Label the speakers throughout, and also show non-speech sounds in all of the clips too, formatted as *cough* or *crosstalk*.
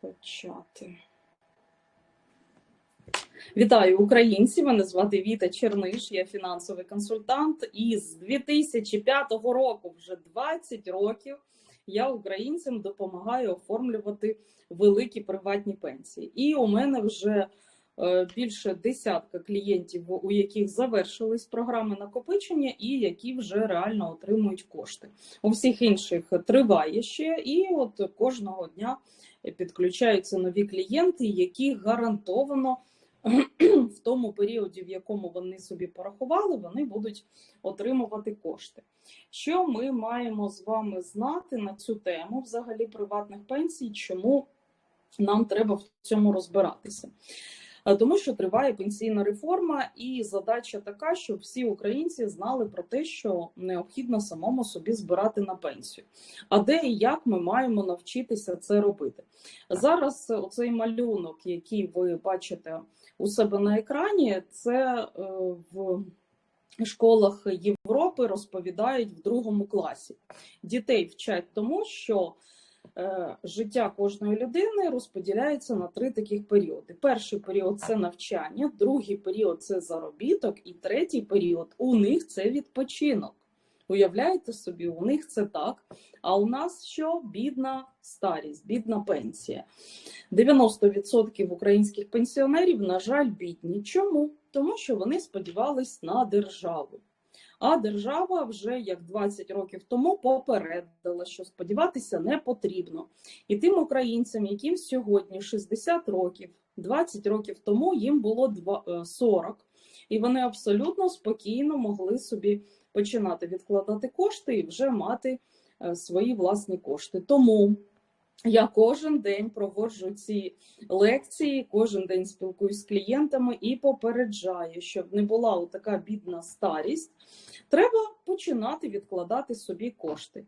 Speaker 1: почати. Вітаю українці! Мене звати Віта Черниш, я фінансовий консультант. І з 2005 року, вже 20 років, я українцям допомагаю оформлювати великі приватні пенсії. І у мене вже е, більше десятка клієнтів, у яких завершились програми накопичення, і які вже реально отримують кошти. У всіх інших триває ще, і от кожного дня підключаються нові клієнти, які гарантовано в тому періоді, в якому вони собі порахували, вони будуть отримувати кошти. Що ми маємо з вами знати на цю тему взагалі приватних пенсій? Чому нам треба в цьому розбиратися? Е, Тому що триває пенсійна реформа, і задача така, щоб всі українці знали про те, що необхідно самому собі збирати на пенсію. А де і як ми маємо навчитися це робити? Зараз оцей малюнок, який ви бачите у себе на екрані, це е, в школах Європи розповідають в другому класі. Дітей вчать тому, що життя кожної людини розподіляється на три таких періоди. Перший період це навчання, другий період це заробіток, і третій період у них це відпочинок. Уявляєте собі, у них це так. А у нас що? Бідна старість, бідна пенсія. 90% українських пенсіонерів, на жаль, бідні. Чому? Тому що вони сподівались на державу. А держава вже як 20 років тому попередила, що сподіватися не потрібно. І тим українцям, яким сьогодні 60 років, 20 років тому їм було два- е, 40, і вони абсолютно спокійно могли собі починати відкладати кошти і вже мати е, свої власні кошти. Тому я кожен день проводжу ці лекції, кожен день спілкуюсь з клієнтами і попереджаю, щоб не була така бідна старість. Треба починати відкладати собі кошти.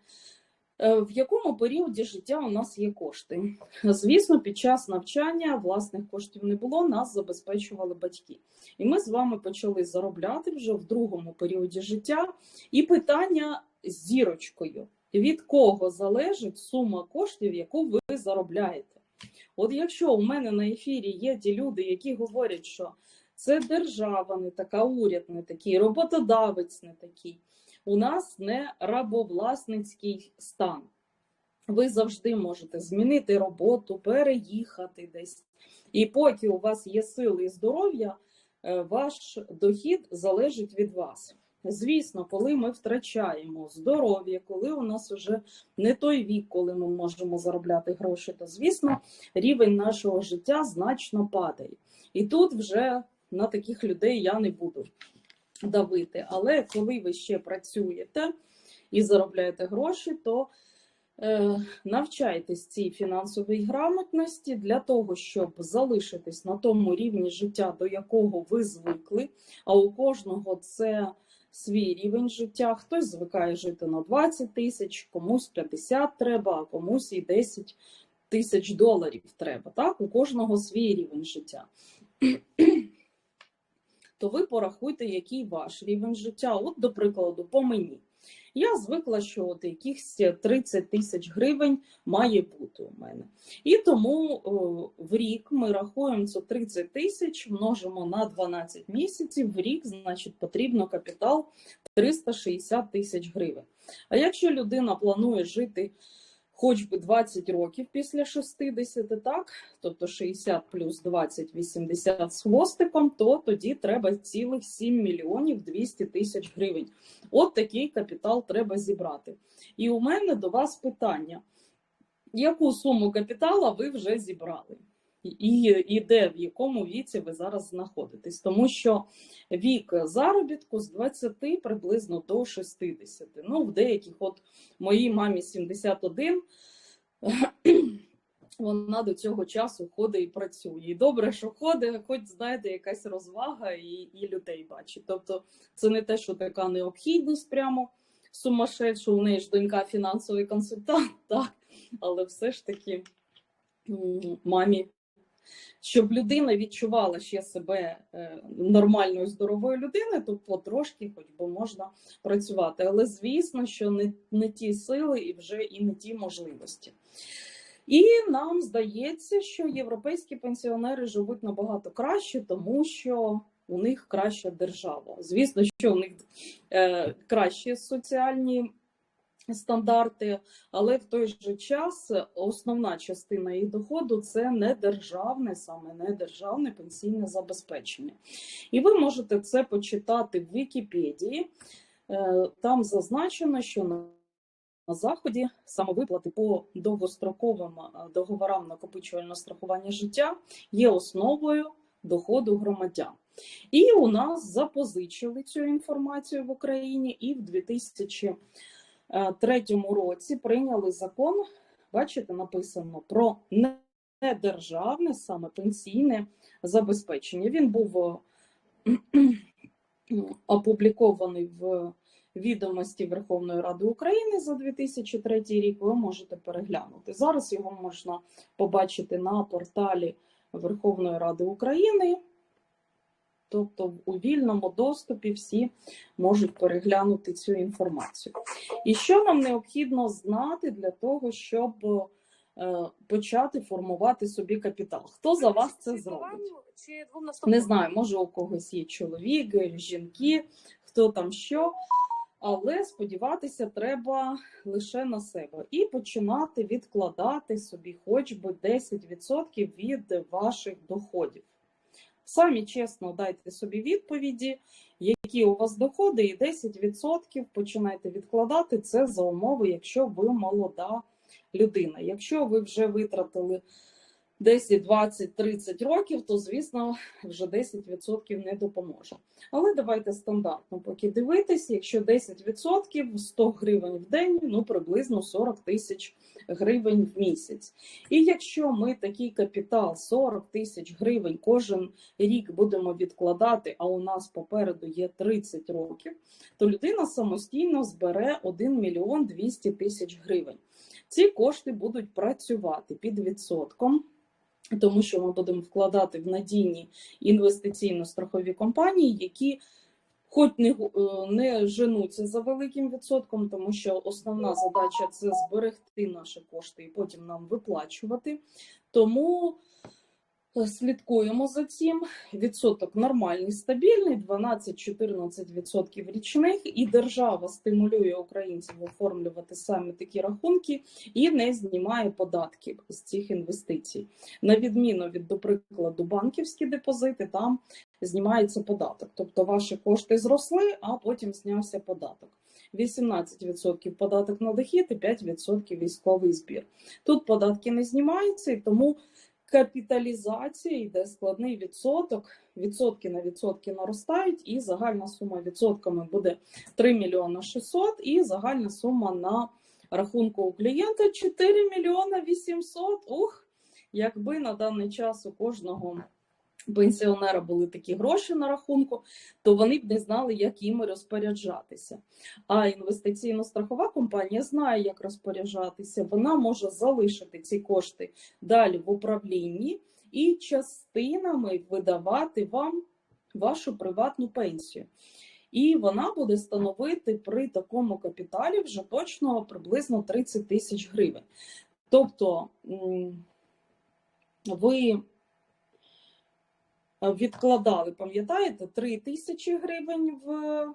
Speaker 1: Е, В якому періоді життя у нас є кошти? Звісно, під час навчання власних коштів не було, нас забезпечували батьки. І ми з вами почали заробляти вже в другому періоді життя. І питання з зірочкою: від кого залежить сума коштів, яку ви заробляєте? От якщо у мене на ефірі є ті люди, які говорять, що це держава не така, уряд не такий, роботодавець не такий, у нас не рабовласницький стан. Ви завжди можете змінити роботу, переїхати десь. І поки у вас є сили і здоров'я, е, ваш дохід залежить від вас. Звісно, коли ми втрачаємо здоров'я, коли у нас вже не той вік, коли ми можемо заробляти гроші, то звісно, рівень нашого життя значно падає. І тут вже на таких людей я не буду давити. Але коли ви ще працюєте і заробляєте гроші, то е, навчайтесь цій фінансовій грамотності для того, щоб залишитись на тому рівні життя, до якого ви звикли. А у кожного це свій рівень життя. Хтось звикає жити на 20 тисяч, комусь 50 треба, а комусь і 10 тисяч доларів треба. Так, у кожного свій рівень життя. *clears throat* То ви порахуйте, який ваш рівень життя. От, до прикладу, по мені. Я звикла, що от якихось 30 тисяч гривень має бути у мене. І тому о, в рік ми рахуємо це 30 тисяч, множимо на 12 місяців. В рік, значить, потрібно капітал 360 тисяч гривень. А якщо людина планує жити хоч би 20 років після 60, так, тобто 60 плюс 20, 80 з хвостиком, то тоді треба цілих 7 мільйонів 200 тисяч гривень. От такий капітал треба зібрати. І у мене до вас питання: яку суму капітала ви вже зібрали? І, і де в якому віці ви зараз знаходитесь? Тому що вік заробітку з 20 приблизно до 60. Ну, в деяких, от моїй мамі 71, *clears throat* вона до цього часу ходить і працює. І добре, що ходить, хоч знаєте, якась розвага і, і людей бачить. Тобто, це не те, що така необхідність прямо сумасшедша, у неї ж донька фінансовий консультант, *laughs* так, але все ж таки мамі. Щоб людина відчувала ще себе е, нормальною здоровою людиною, то потрошки, хоч би можна працювати. Але звісно, що не, не ті сили і вже і не ті можливості. І нам здається, що європейські пенсіонери живуть набагато краще, тому що у них краща держава. Звісно, що у них е, кращі соціальні стандарти, але в той же час основна частина їх доходу це не державне, саме не державне пенсійне забезпечення. І ви можете це почитати в Вікіпедії. Е, Там зазначено, що на заході самовиплати по довгостроковим е, договорам накопичувального страхування життя є основою доходу громадян. І у нас запозичили цю інформацію в Україні, і в 2003 році прийняли закон. Бачите, написано про недержавне саме пенсійне забезпечення. Він був е, опублікований в відомості Верховної Ради України за 2003 рік. Ви можете переглянути. Зараз його можна побачити на порталі Верховної Ради України. Тобто у вільному доступі всі можуть переглянути цю інформацію. І що нам необхідно знати для того, щоб е, почати формувати собі капітал? Хто за вас це зробить? Не знаю, може у когось є чоловік, жінки, хто там що. Але сподіватися треба лише на себе і починати відкладати собі хоч би 10% від ваших доходів. Самі чесно дайте собі відповіді, які у вас доходи, і 10% починайте відкладати це за умови, якщо ви молода людина. Якщо ви вже витратили 10, 20, 30 років, то звісно вже 10% не допоможе. Але давайте стандартно поки дивитись, якщо 10% 100 гривень в день, ну приблизно 40 тисяч гривень в місяць. І якщо ми такий капітал 40 тисяч гривень кожен рік будемо відкладати, а у нас попереду є 30 років, то людина самостійно збере 1 мільйон 200 тисяч гривень. Ці кошти будуть працювати під відсотком. Тому що ми будемо вкладати в надійні інвестиційно-страхові компанії, які хоч не, е, не женуться за великим відсотком, тому що основна задача це зберегти наші кошти і потім нам виплачувати. Тому слідкуємо за цим. Відсоток нормальний, стабільний, 12-14% річних, і держава стимулює українців оформлювати саме такі рахунки і не знімає податки з цих інвестицій. На відміну від, до прикладу, банківські депозити, там знімається податок. Тобто ваші кошти зросли, а потім знявся податок. 18% податок на дохід і 5% військовий збір. Тут податки не знімаються, і тому капіталізація йде складний відсоток. Відсотки на відсотки наростають, і загальна сума відсотками буде 3 мільйона 600, і загальна сума на рахунку у клієнта 4 мільйона 800. Ух, якби на даний час у кожного пенсіонера були такі гроші на рахунку, то вони б не знали, як їми розпоряджатися. А інвестиційно-страхова компанія знає, як розпоряджатися. Вона може залишити ці кошти далі в управлінні і частинами видавати вам вашу приватну пенсію. І вона буде становити при такому капіталі вже точно приблизно 30 тисяч гривень. Тобто ви відкладали, пам'ятаєте, 3 тисячі гривень в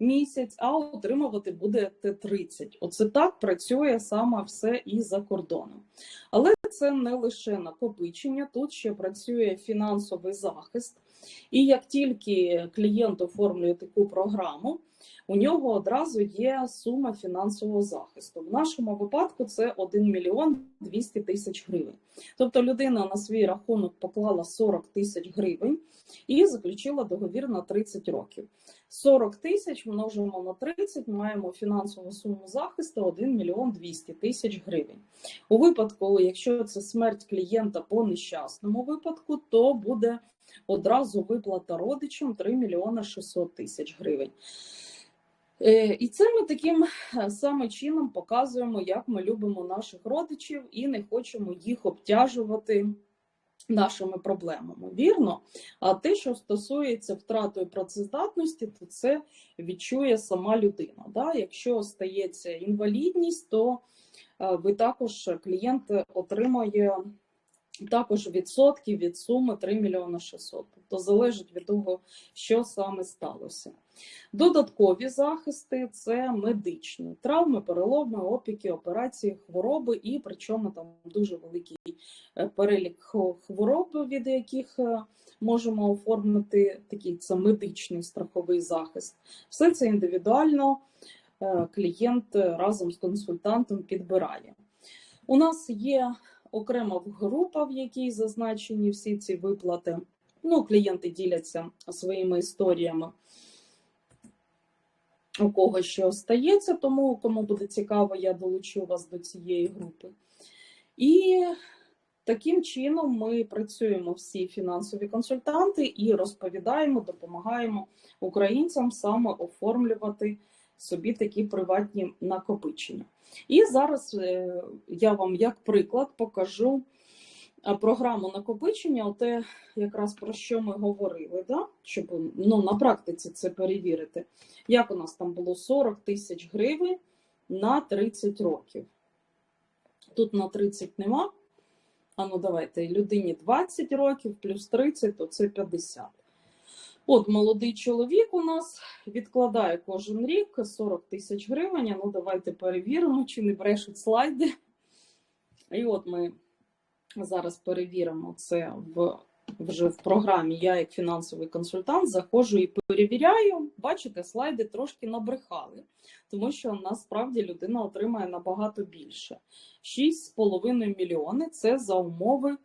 Speaker 1: місяць, а отримувати будете 30. Оце так працює саме все і за кордоном. Але це не лише накопичення, тут ще працює фінансовий захист. І як тільки клієнт оформлює таку програму, у нього одразу є сума фінансового захисту. В нашому випадку це 1 мільйон 200 тисяч гривень. Тобто людина на свій рахунок поклала 40 тисяч гривень і заключила договір на 30 років. 40 тисяч множимо на 30, маємо фінансову суму захисту 1 мільйон 200 тисяч гривень. У випадку, якщо це смерть клієнта по нещасному випадку, то буде одразу виплата родичам 3 мільйона 600 тисяч гривень. Е, і це ми таким е, саме чином показуємо, як ми любимо наших родичів і не хочемо їх обтяжувати нашими проблемами. Вірно? А те, що стосується втратою працездатності, то це відчує сама людина. Да? Якщо стається інвалідність, то е, ви також клієнт отримає також відсотки від суми 3 мільйони 600. Тобто залежить від того, що саме сталося. Додаткові захисти це медичні травми, переломи, опіки, операції, хвороби, і причому там дуже великий е, перелік хвороб, від яких е, можемо оформити такий це медичний страховий захист. Все це індивідуально е, клієнт разом з консультантом підбирає. У нас є окрема група, в якій зазначені всі ці виплати. Ну, клієнти діляться своїми історіями, у кого що стається, тому кому буде цікаво, я долучу вас до цієї групи. І таким чином ми працюємо всі фінансові консультанти і розповідаємо, допомагаємо українцям саме оформлювати собі такі приватні накопичення. І зараз е, я вам як приклад покажу е, програму накопичення, оте якраз про що ми говорили, да? щоб ну, на практиці це перевірити. Як у нас там було 40 тисяч гривень на 30 років. Тут на 30 нема. А ну давайте людині 20 років плюс 30, то це 50. От молодий чоловік у нас відкладає кожен рік 40 тисяч гривень. Ну, давайте перевіримо, чи не брешуть слайди. І от ми зараз перевіримо це в, вже в програмі. Я, як фінансовий консультант, заходжу і перевіряю. Бачите, слайди трошки набрехали, тому що насправді людина отримає набагато більше. 6,5 мільйони це за умови.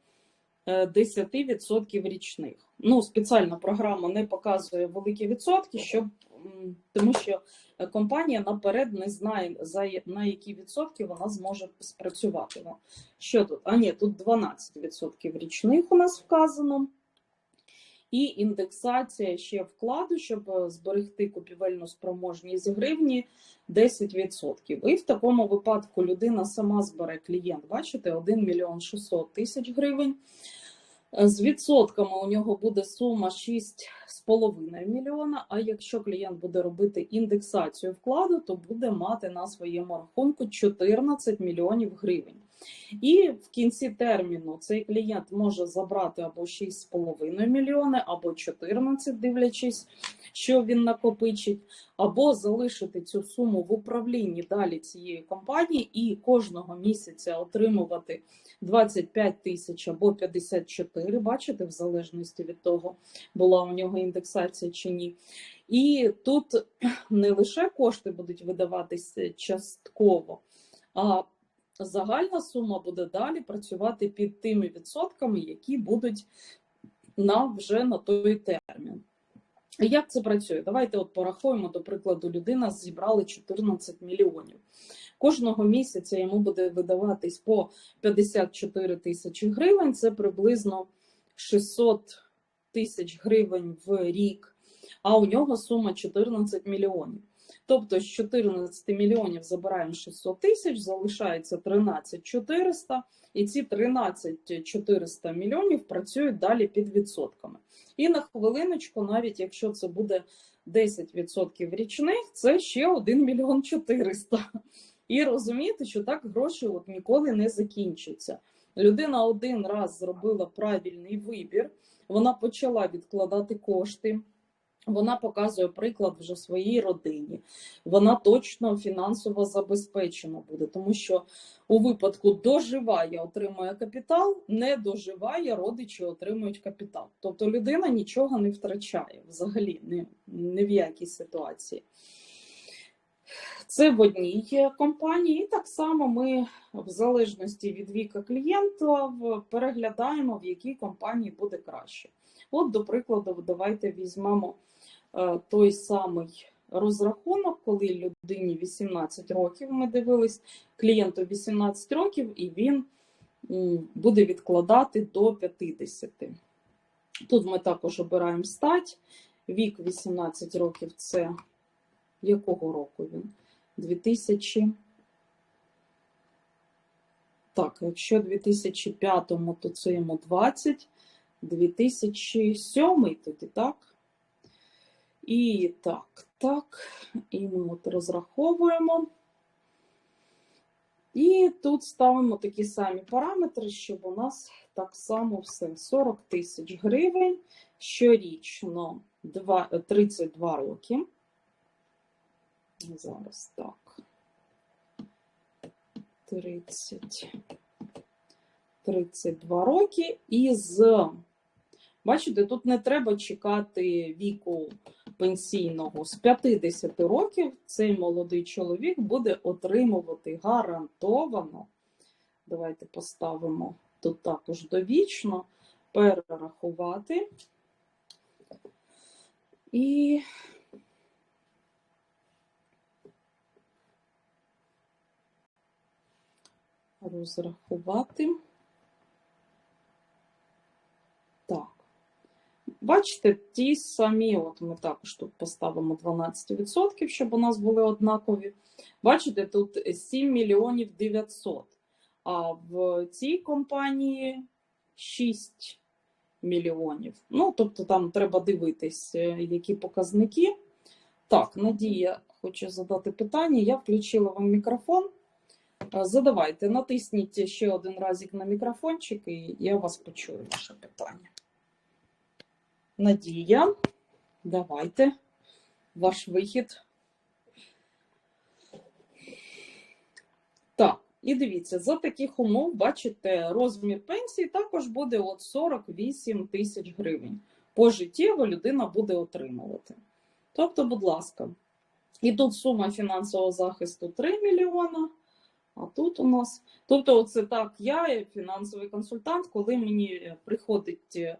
Speaker 1: 10% річних. Ну, спеціальна програма не показує великі відсотки, щоб тому що компанія наперед не знає, за на які відсотки вона зможе спрацювати. Ну, що тут? А ні, тут 12% річних у нас вказано. І індексація ще вкладу, щоб зберегти купівельну спроможність гривні 10%. І в такому випадку людина сама збере клієнт. Бачите, 1 мільйон 600 тисяч гривень. З відсотками у нього буде сума 6,5 мільйона. А якщо клієнт буде робити індексацію вкладу, то буде мати на своєму рахунку 14 мільйонів гривень. І в кінці терміну цей клієнт може забрати або 6,5 мільйони, або 14, дивлячись, що він накопичить, або залишити цю суму в управлінні далі цієї компанії і кожного місяця отримувати 25 тисяч або 54, бачите, в залежності від того, була у нього індексація чи ні. І тут не лише кошти будуть видаватися частково, а загальна сума буде далі працювати під тими відсотками, які будуть на вже на той термін. Як це працює? Давайте от порахуємо, до прикладу, людина зібрала 14 мільйонів. Кожного місяця йому буде видаватись по 54 тисячі гривень, це приблизно 600 тисяч гривень в рік, а у нього сума 14 мільйонів. Тобто з 14 мільйонів забираємо 600 тисяч, залишається 13 400, і ці 13 400 мільйонів працюють далі під відсотками. І на хвилиночку, навіть якщо це буде 10% річних, це ще 1 мільйон 400. І розумієте, що так гроші от ніколи не закінчаться. Людина один раз зробила правильний вибір, вона почала відкладати кошти. Вона показує приклад вже своїй родині. Вона точно фінансово забезпечена буде, тому що у випадку доживає, отримує капітал, не доживає, родичі отримують капітал. Тобто людина нічого не втрачає взагалі, не, не в якій ситуації. Це в одній компанії, і так само ми, в залежності від віка клієнта, переглядаємо, в якій компанії буде краще. От, до прикладу, давайте візьмемо той самий розрахунок, коли людині 18 років ми дивились, клієнту 18 років, і він буде відкладати до 50. Тут ми також обираємо стать. Вік 18 років це якого року він? 2000. Так, якщо 2005-му, то це йому 20, 2007 тоді, так? І так, так, і ми от розраховуємо. І тут ставимо такі самі параметри, щоб у нас так само все 40 тисяч гривень щорічно 32 роки. Зараз так. 30, 32 роки. І з, бачите, тут не треба чекати віку пенсійного. З 50 років цей молодий чоловік буде отримувати гарантовано. Давайте поставимо тут також довічно, перерахувати. І розрахувати. Так. Бачите, ті самі, от ми також тут поставимо 12%, щоб у нас були однакові. Бачите, тут 7 мільйонів 900, а в цій компанії 6 мільйонів. Ну, тобто там треба дивитись, е, які показники. Так, Надія хоче задати питання. Я включила вам мікрофон. Е, Задавайте, натисніть ще один разик на мікрофончик, і я вас почую ваше питання. Надія, давайте ваш вихід. Так, і дивіться, за таких умов, бачите, розмір пенсії також буде от 48 тисяч гривень. Пожиттєво людина буде отримувати. Тобто, будь ласка, і тут сума фінансового захисту 3 мільйона. А тут у нас, тобто, оце так, я фінансовий консультант, коли мені приходить е,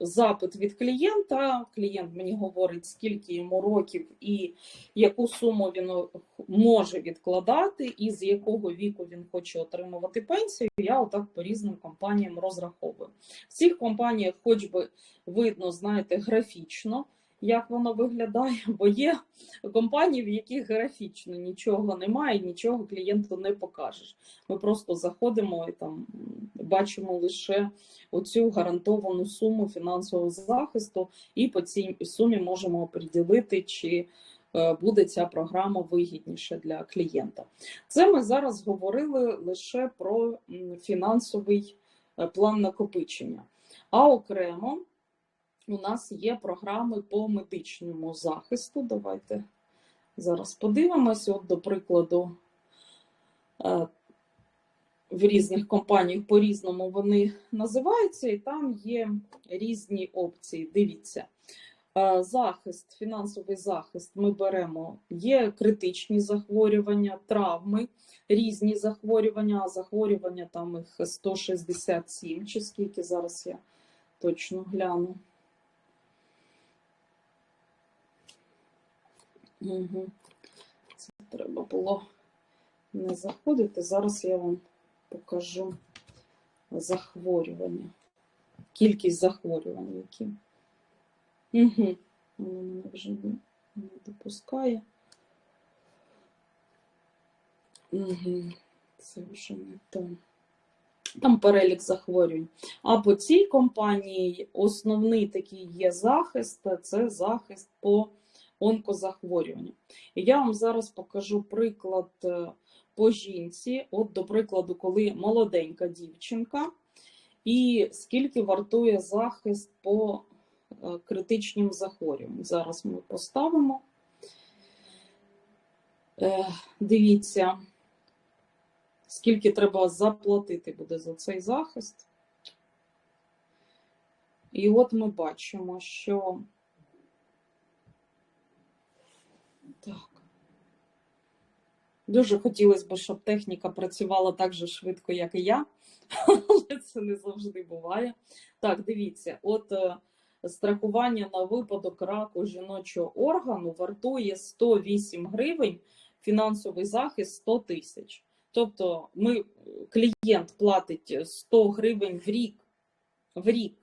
Speaker 1: запит від клієнта, клієнт мені говорить, скільки йому років і яку суму він може відкладати, і з якого віку він хоче отримувати пенсію, я отак по різним компаніям розраховую. В цих компаніях, хоч би видно, знаєте, графічно. Як воно виглядає, бо є компанії, в яких графічно нічого немає, нічого клієнту не покажеш. Ми просто заходимо і там бачимо лише оцю гарантовану суму фінансового захисту, і по цій сумі можемо оприділити, чи е, буде ця програма вигідніша для клієнта. Це ми зараз говорили лише про фінансовий е, план накопичення. А окремо у нас є програми по медичному захисту. Давайте зараз подивимося. От, до прикладу, е, в різних компаніях по-різному вони називаються, і там є різні опції. Дивіться. Е, Захист, фінансовий захист ми беремо. Є критичні захворювання, травми, різні захворювання, а захворювання там їх 167, чи скільки зараз я точно гляну. Угу. Це треба було не заходити. Зараз я вам покажу захворювання. Кількість захворювань, які. Угу. Воно мене вже не допускає. Угу. Це вже не то. Там перелік захворювань. А по цій компанії основний такий є захист це захист по онкозахворюванню. І я вам зараз покажу приклад е, по жінці. От, до прикладу, коли молоденька дівчинка, і скільки вартує захист по е, критичним захворюванням. Зараз ми поставимо. Е, Дивіться, скільки треба заплатити буде за цей захист. І от ми бачимо, що Так. Дуже хотілося б, щоб техніка працювала так же швидко, як і я, *laughs* але це не завжди буває. Так, дивіться, от е, страхування на випадок раку жіночого органу вартує 108 гривень, фінансовий захист 100 тисяч. Тобто ми, клієнт платить 100 гривень в рік, в рік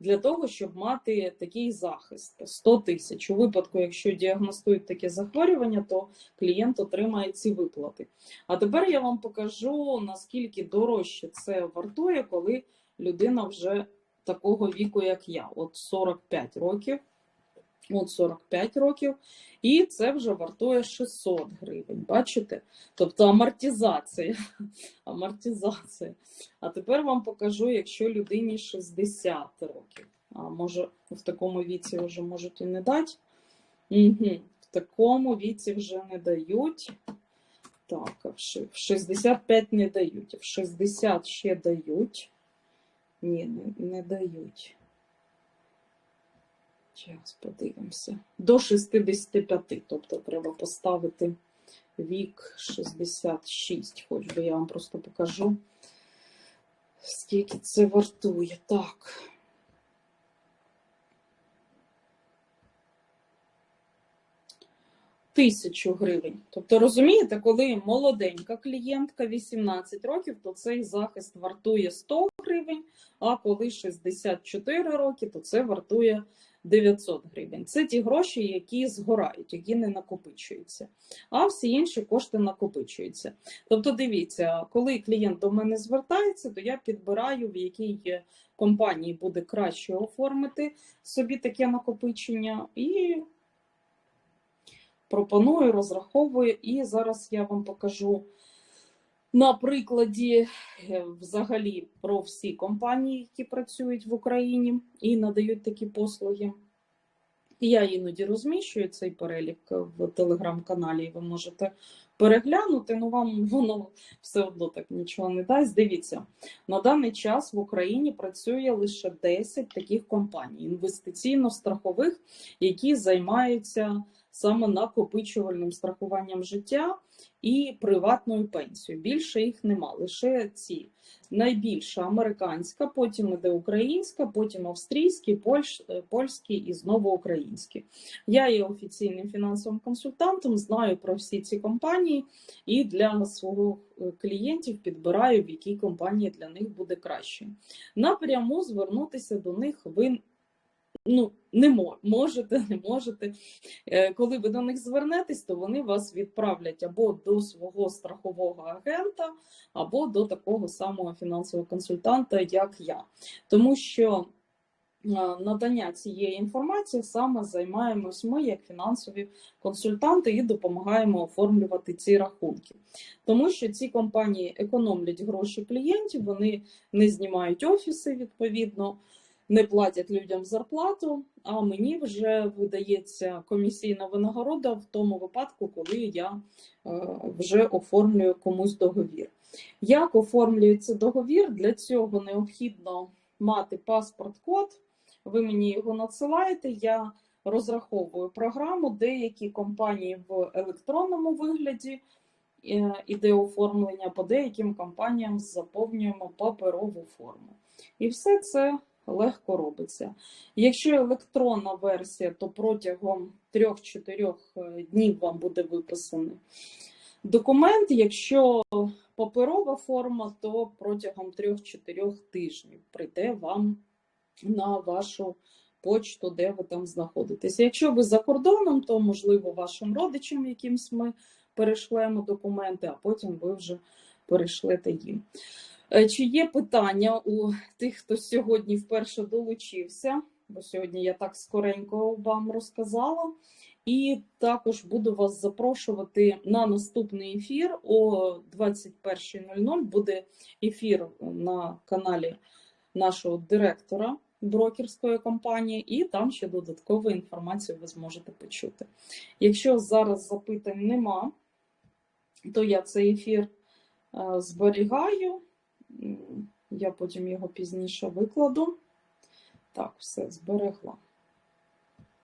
Speaker 1: для того, щоб мати такий захист 100 тисяч. У випадку, якщо діагностують таке захворювання, то клієнт отримає ці виплати. А тепер я вам покажу, наскільки дорожче це вартує, коли людина вже такого віку, як я, от 45 років. От 45 років, і це вже вартує 600 гривень. Бачите? Тобто амортизація. *laughs* амортизація. А тепер вам покажу, якщо людині 60 років. А може, в такому віці вже можуть і не дати. Угу. В такому віці вже не дають. Так, а в 65 не дають, в 60 ще дають. Ні, не, не дають. Зараз подивимося. До 65, тобто треба поставити вік 66. Хоч би я вам просто покажу, скільки це вартує. Так. Тисячу гривень. Тобто, розумієте, коли молоденька клієнтка 18 років, то цей захист вартує 100 гривень, а коли 64 роки, то це вартує 900 гривень. Це ті гроші, які згорають, які не накопичуються. А всі інші кошти накопичуються. Тобто, дивіться, коли клієнт до мене звертається, то я підбираю, в якій е, компанії буде краще оформити собі таке накопичення, і пропоную, розраховую. І зараз я вам покажу на прикладі е, взагалі про всі компанії, які працюють в Україні і надають такі послуги. Я іноді розміщую цей перелік в телеграм-каналі, і ви можете переглянути, ну вам воно все одно так нічого не дасть. Дивіться, на даний час в Україні працює лише 10 таких компаній інвестиційно-страхових, які займаються саме накопичувальним страхуванням життя і приватною пенсією. Більше їх нема, лише ці. Найбільша американська, потім іде українська, потім австрійські, польщ, е, польські і знову українські. Я є офіційним фінансовим консультантом, знаю про всі ці компанії і для свого е, клієнтів підбираю, в якій компанії для них буде краще. Напряму звернутися до них ви ну, не мо- можете, *laughs* не можете. Е, Коли ви до них звернетесь, то вони вас відправлять або до свого страхового агента, або до такого самого фінансового консультанта, як я. Тому що е, надання цієї інформації саме займаємось ми, як фінансові консультанти, і допомагаємо оформлювати ці рахунки. Тому що ці компанії економлять гроші клієнтів, вони не знімають офіси відповідно. Не платять людям зарплату, а мені вже видається комісійна винагорода в тому випадку, коли я е, вже оформлюю комусь договір. Як оформлюється договір? Для цього необхідно мати паспорт-код. Ви мені його надсилаєте. Я розраховую програму. Деякі компанії в електронному вигляді е, іде оформлення, по деяким компаніям заповнюємо паперову форму. І все це легко робиться. Якщо електронна версія, то протягом 3-4 днів вам буде виписаний документ. Якщо паперова форма, то протягом 3-4 тижнів прийде вам на вашу почту, де ви там знаходитеся. Якщо ви за кордоном, то можливо вашим родичам якимсь ми перешлемо документи, а потім ви вже перешлете їм. Е, Чи є питання у тих, хто сьогодні вперше долучився? Бо сьогодні я так скоренько вам розказала. І також буду вас запрошувати на наступний ефір о 21.00. Буде ефір на каналі нашого директора брокерської компанії, і там ще додаткову інформацію ви зможете почути. Якщо зараз запитань нема, то я цей ефір е, зберігаю. Я потім його пізніше викладу. Так, все зберегла.